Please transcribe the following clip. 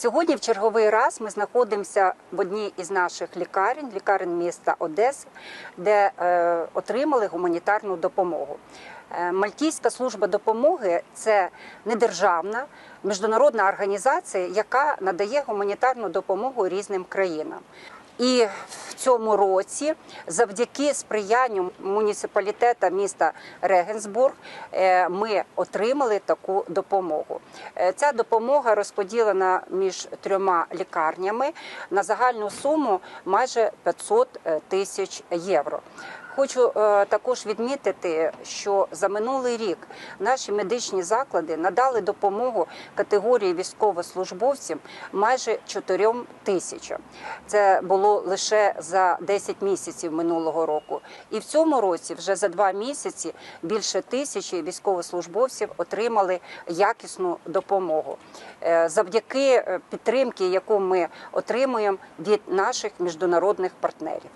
Сьогодні в черговий раз ми знаходимося в одній із наших лікарень, лікарень міста Одеси, де е, отримали гуманітарну допомогу. Е, Мальтійська служба допомоги це недержавна міжнародна організація, яка надає гуманітарну допомогу різним країнам. І в цьому році, завдяки сприянню муніципалітету міста Регенсбург, е, ми отримали таку допомогу. Е, Ця допомога розподілена між трьома лікарнями на загальну суму майже 500 тисяч євро. Хочу е, також відмітити, що за минулий рік наші медичні заклади надали допомогу категорії військовослужбовців майже 4 тисячам. Це було лише за 10 місяців минулого року. І в цьому році, вже за два місяці, більше тисячі військовослужбовців отримали якісну допомогу Е, завдяки е, підтримки, яку ми отримуємо від наших міжнародних партнерів.